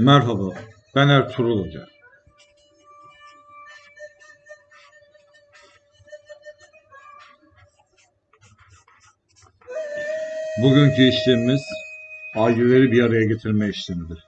Merhaba, ben Ertuğrul Hoca. Bugünkü işlemimiz aileleri bir araya getirme işlemidir.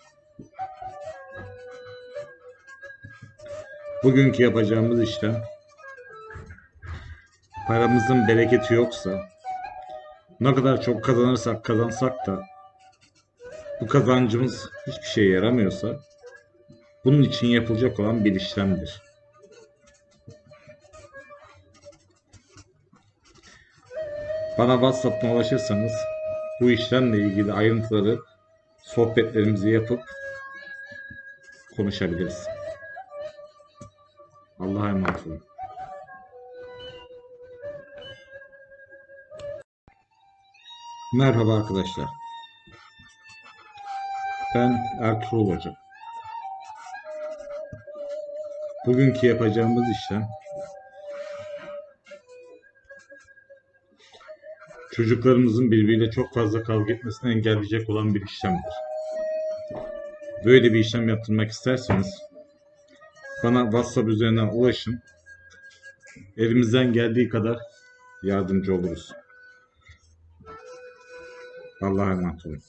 Bugünkü yapacağımız işlem paramızın bereketi yoksa ne kadar çok kazanırsak kazansak da bu kazancımız hiçbir şeye yaramıyorsa bunun için yapılacak olan bir işlemdir. Bana WhatsApp'tan ulaşırsanız bu işlemle ilgili ayrıntıları sohbetlerimizi yapıp konuşabiliriz. Allah'a emanet olun. Merhaba arkadaşlar. Ben Ertuğrul Hoca. Bugünkü yapacağımız işlem çocuklarımızın birbiriyle çok fazla kavga etmesini engelleyecek olan bir işlemdir. Böyle bir işlem yaptırmak isterseniz bana WhatsApp üzerinden ulaşın. Elimizden geldiği kadar yardımcı oluruz. Allah'a emanet olun.